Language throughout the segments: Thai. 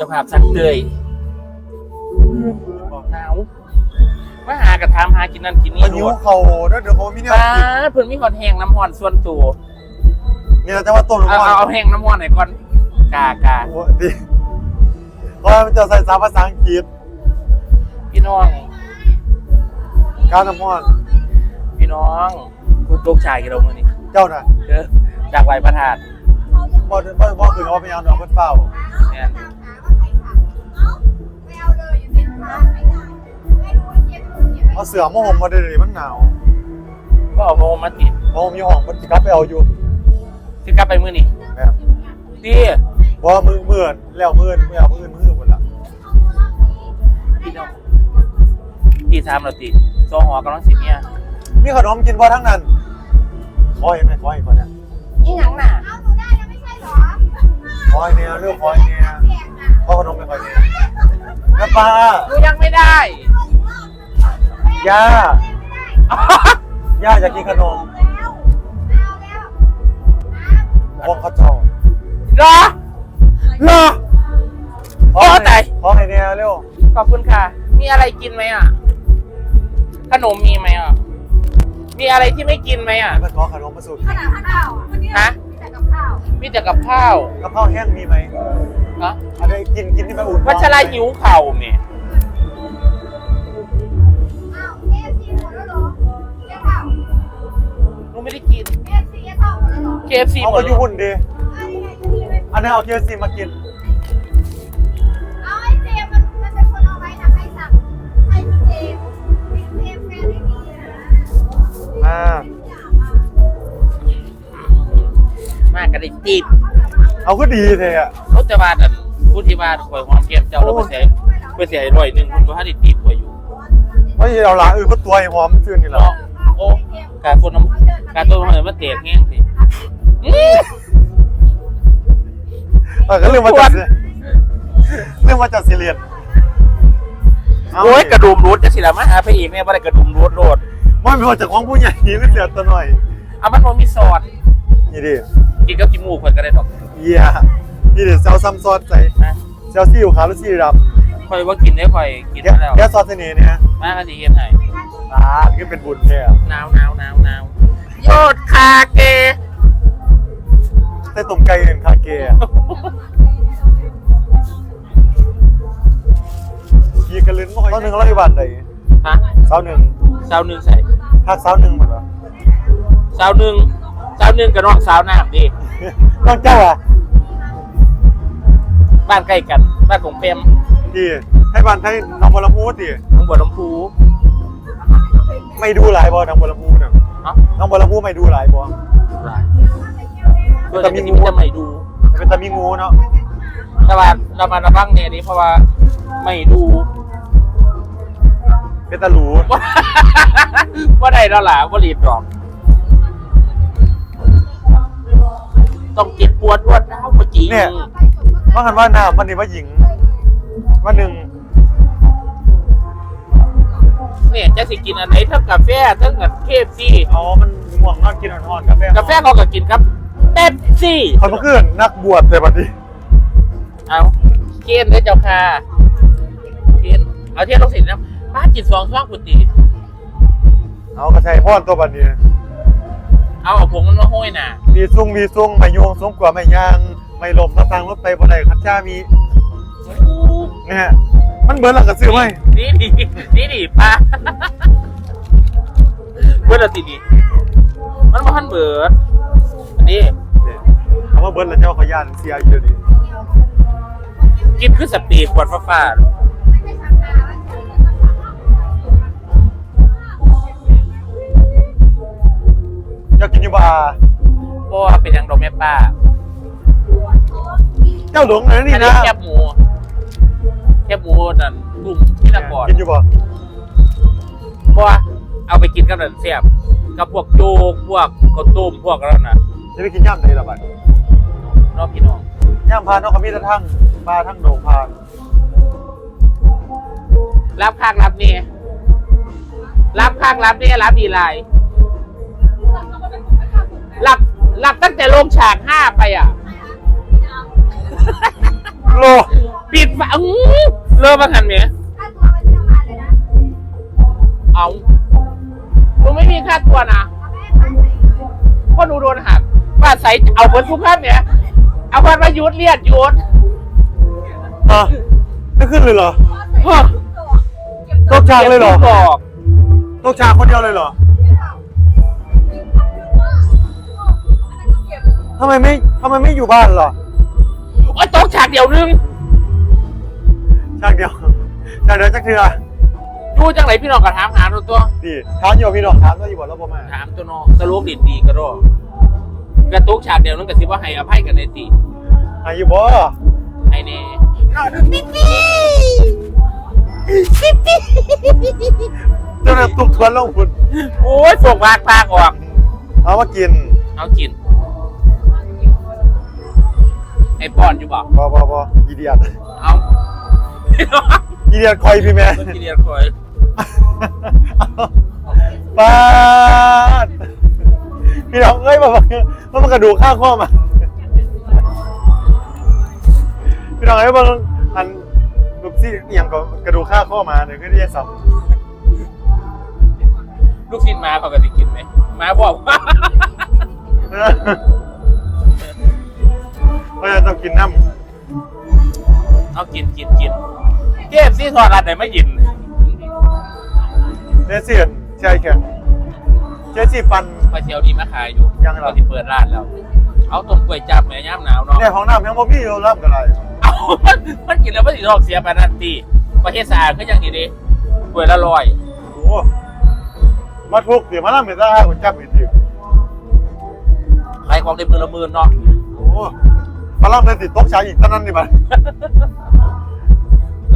จะภาพสักเตยบอกหนาวมาหากระทามหากินนั่นกินนี่พายุเขาเด้อเดี๋ยวเขามีเนี่ยป้าเพิ่นมีหอดแห้งน้ำหอนส่วนตัวนี่เราจะว่าต้นเอาก่อนเอาเอาแห้งน้ำหอนหน่อยก่อนกากา โอ้ดีเพราะมันจะใส่สามภาษาอังกฤษพี่น้อง ก้าวน้ำมันพี่น้อง คุณตกชายกี่โมงนี่เจ้าน่ะเด้อจากไหวประทานบ่บ่บ่คือเขาพยายามเอาเพิ่นเฝ้า เนี่ย เอาเสือมาห่มมาเดี๋ยวนี้มันหนาวก็เอาโมมาติดมาห่มอยู่ห้องเพิ่นสิกลับไปเอาอยู่สิกลับไปมื้อนี้แม่นดีเพราะว่ามือมื่นแล้วมื่นเมื่อมื่นมือหมดละพี่น้องตีสามแล้วติโซหอกำลังสิเนี่ยมีขนมกินบ่ทั้งนั้นขอเห็นไหมขอเห็นก่อนเนี่ยนี่หยังน่ะขอให้เนี่ยเรื่องขอให้เนี่ยขอขนมไปขอให้เนี่ยแม่ป้าหนูยังไม่ได้ ย่า ย่าอยากกินขนมพวกเขาเจ้ารอรอขอให้โอ้ตายขอให้เนี่ยเร็ว ขอบคุณค่ะ มีอะไรกินไหมอะ ขนมมีไหมอะ มีอะไรที่ไม่กินไหมอะให้มันขอขนมมาสุดฮะมีแต่กับข้าวกระเพราแห้งมีไหมฮะอะไรกินกินที่มันอุ่นวัชระหิวเข่าเมย ไม่ได้กิน KFC เอาหมก็ดอยู่หุ่นดี อันนี้เอาเทียซีมากินเอาไอ้เจมมันมันเป็นคนเอาไว้นะใครสั่งให้พี่เจมพี่เจมแฟนไม่ดีนะอ่า มากกระดิติดเอาก็ดีเลยอะ เขาจะมาแต่ผู้ที่มาข่อยหอมเกียมเจ้าแล้วไปเสียไปเสียร่อยหนึ่งคุณก็ให้ดิติดข่อยอยู่ ไม่ใช่เอาละเออเพราะตัวไอ้หอมซื่อนี่แหละเนาะโอ้ การคนน้ำการตัวมันมันเตะแห้งสิอื้อเออก็เรื่องมาจัดสิเรื่องมาจัดซีเรียสเาโอ้ยกระดุมรูดจะสิละมาหาพระเอกเนี่ยบ่ได้กระดุมรูดโรดมันเป็นมาจากของผู้ใหญ่นี่เสียตัวหน่อยเอามันบ่มีซอสนี่ดิกินกับกินหมูข่อยก็ได้ดอกเยี่ยนี่ดิเซลซัมซอสใส่นะเซลซี่อยู่ขาวหรือซี่ดำ ข่อยว่ากินได้ข่อยกินแค่มาแล้วแค่ซอสเสน่ห์เนี่ยมาก็สิเฮ็ดให้อ่านี่เป็นบุญแท้หนาวหนาวหนาวหนาวโยดคาเกแต่ต้มไก่หนึ่งคาเกะยีกระลิ้นบ่ค่อยเสาหนึ่งร้อยบาทเลยฮะเสาหนึ่งสาวหนึ่งใส่หักเสาหนึ่งหมดเหรอสาวหนึ่งสาวหนึ่งกับน้องสาวน้ำดิน้องเจ้าอะบ้านใกล้กันบ้านของเปรม ดีให้บ้านให้น้องบอลมูดดิน้องบัวลำพูไม่ดูหลายบอน้องบอลมูเนี่ยเนาะน้องบอลมูไม่ดูหลายบอเพื่อจะมีงูจะไม่ดูเป็นตามีงูเนาะแต่ว่าเรามาระวังเนี่ยนี้เพราะว่าไม่ดูเป็นตาหลูว่าได้แล้วล่ะว่ารีบหรอก ต้องเก็บปวดรวดร้าวเมื่อกี้ว่ากันว่าน้ำวันนี้ว่าหญิง วันหนึ่งเนี่ยจะสิกินอันไหนทั้งกาแฟทั้งกับเคฟซีอ๋อมันง่วงนอนกินอ่อนๆกาแฟกาแฟเขาก็กินครับเป๊ปซี่เขาเมื่อคืนนักบวชแต่บัดนี้เอาเกียนเลยเจ้าค่ะเกียนเอาเทียนลงสินนะป้าจิตสองช่องปุติเอากระชัยพ่อนตัวบัดนี้เอาเอาผงมันมาห้อยน่ะมีซุ้งมีซุ้งไม่ยวงซุ้งกว่าไม่ยาง ไม่ลมมาทางรถไปบ่ได้คัดจ้ามี เนี่ยมันเบิร์ดหลักกระซื้อไหมนี่ดีนี่ดีป้าเบิร์ดละติดีมันมาหันเบิร์ดอันนี้เนี่ยคำว่าเบิร์ดแล้วเจ้าขอยานเสียอยู่เดี๋ยวนี้กินคือสปีดขวดฟ้าฟ้าเจ้ากินอยู่บ่าเพราะว่าเป็นยังดอกแม่ป้าเจ้าหลงเลยนี่อันนี้นะแคบหมู กินกับนั่นเสียบกับพวกโจ๊กพวกข้าวต้มพวกนั้นน่ะจะไปกินย่ำไหนล่ะบัดเน้องพี่น้องย่ำพานนกขมิ้นทั้งปลาทั้งโดงพานรับข้างรับนี่รับข้างรับนี่รับดีไลน์รับรับตั้งแต่ลงฉากห้าไปอะเโลปิดฝาอื้อเริ่มมาหันเมียค่าตัวมันเท่าไหร่เลยนะ เอา มึงไม่มีค่าตัวนะเอาไปให้พันไหนเลยเพราะหนูโดนหักบ้านใสเอาเบิร์ดทุกภาพเนี่ย เอาพันมายุดเลียดยุดอะไม่ขึ้นเลยเหรอเฮ้อตกฉากเลยเหรอบอกตกฉากคนเดียวเลยเหรอทำไมไม่ทำไมไม่อยู่บ้านเหรอโอ้ยตกฉากเดียวนึงฉากเดียวฉากเดียวจักเทือ ดูจังไหนพี่น้องกระถามหาตัวตัวดีถามอยู่พี่น้องถามตัวอยู่บ่แล้วบ่มาถามตัวน้องสรุปดีดีก็รอกกระตุกฉากเดียวนึงกระสิว่าให้อภัยกันในตีอายุบ่ไอ้นี่เจ้าหน้าตุกทวนลงคุณโอ้ยส่งพากพากออก เอามากิน เอากิน ไอ้ปอนอยู่บอกบ่บ่บ่อีเดียดเอาอีเดียดคอยพี่แม่เมื่อกี้เรียนคอย ปาดพี่น้องเอ้ยมามันมากระดูกข้างข้อมาพี่น้องเอ้ยบางอันลูกซี่อหย่างก็กระดูกข้างข้อมาเนี่ยก็ได้สับลูกชิ้นหมาเขาก็จะกินไหมหมาบอกว่าเพราะฉะนั้นต้องกินน้เอากินกินกินเกมซี่ทอดร้านไหนไม่ยินำ เนเซียนใช่แค่เจสี่ปัน ไปเที่ยวดีมาขายอยู่ยังเหรอก็ที่เปิดร้านแล้ว เอาต้มกล้วยจับแม่ย่ามหนาวเนาะในห้องน้ำยังบ่มีอยู่รับกันไรเอามันมันกินแล้วมันสิท้องเสียปานนันตีประเทศสะอาดก็ยังดีดีกล้วยละร้อยโอ้มาทุกเดี๋ยวมาล่ำเป็นตาคนจับอีกทีขายของได้มือละหมื่นเนาะโอ้มาล่ำเลยติดตกชายอีกตอนนั้นนี่มัน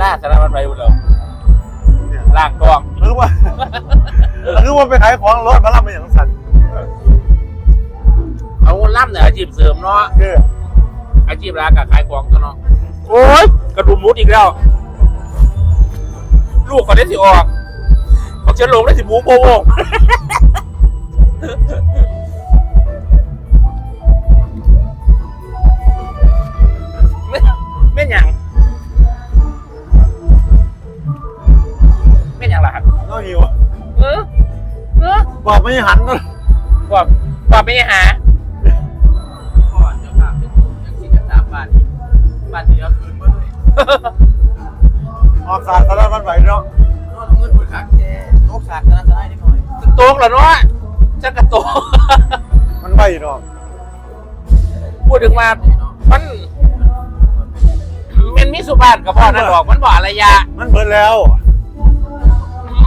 ล่าสารพัดไปหมดเลย ล่างกอง หรือว่า หรือว่าไปขายของรถมาล่ำเป็นอย่างสัตว์เอาล่ำเนี่ยอาชีพเสริมเนาะคืออาชีพร้านกับขายของตัวเนาะโอ้ยกระดุมมุดอีกแล้ว ลูกเขาได้สิออกเขาจะลงได้สิบูโบโว บอกไม่หันก็ว่าว่าไม่หาก่อนจะพาไปยังสิจะตามบ้านนี้บ้านที่เราคืนมาเลยออกสาดสารพัดไหวเนาะนอนเงินบนขาแค่โอกาสกันจะได้นิดหน่อยโตกแล้วเนาะจะกระโตกมันไหวเนาะพูดถึงมามันมันมีสุภาพกับพ่อนั่นบอกมันบอกอะไรยะมันเบิดแล้ว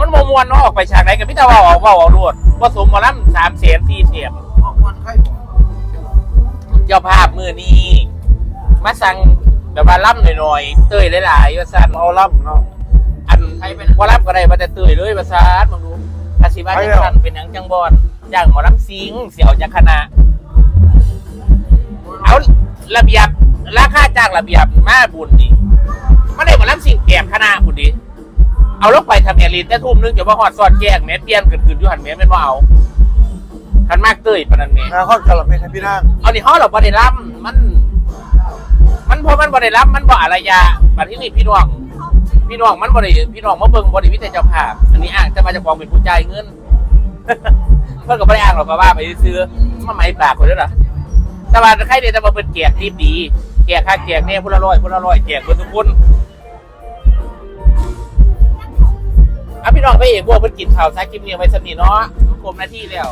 มันมมวนเนาะออกไปฉากไหนกับพี่ตาว่าออกว่าออกรวด ผสมหมาล้ำสามเสียนสี่เสียมออกวันไข่บอกเจ้าภาพมือนี้มาสั่งแบบว่าล่ำหน่อยๆเต้ยหลายๆว่าสั่นเอาล่ำเนาะอันว่ารับก็ได้มาแต่เตยเลยภาษาดมึงดูอาชีพว่าจังสันเป็นหยังจังบอนอย่างหมอลำซิงเสี่ยวจากคณะเอาระเบียบราคาจ้างระเบียบมาบุญดิไม่ได้หมอลำซิงแกมคณะบุญดิ เอาลงไปทำแอรินแต่ทุ่มนึงจะว่าหอดซอดแยกแม่เปลี่ยนกันคืนอยู่หันแม่เป็นว่าเอาคันมากเตยปานนั้นแม่นาข้อนกะหล่ำไม่ใช่พี่นางเอาดิฮ้อเราบ่ได้รับมัน มันเพราะมันบ่ได้รับมันบ่อะไรยาบัดที่นี่พี่น้อง พี่น้องมันบ่ได้พี่น้องมาเบิ่งบ่ได้มีแต่เจ้าภาพ อันนี้อ้างแต่มาจากกองเป็นผู้จ่ายเงิน เพิ่นก็บ่ได้อ้างหรอกก็ว่าไปซื้อมาไหมปากคนเด้อล่ะแต่ว่าใครได้แต่มาเป็นแจกดีดีแจกค่าแจกเนี่ยพุ่นละร้อยพุ่นละร้อยแจกเพิ่นทุกคน น้องไปเอกพวกเพิ่นกินข้าวซะคลิปนี้เอาไว้สำนีเนาะครบหน้าที่แล้ว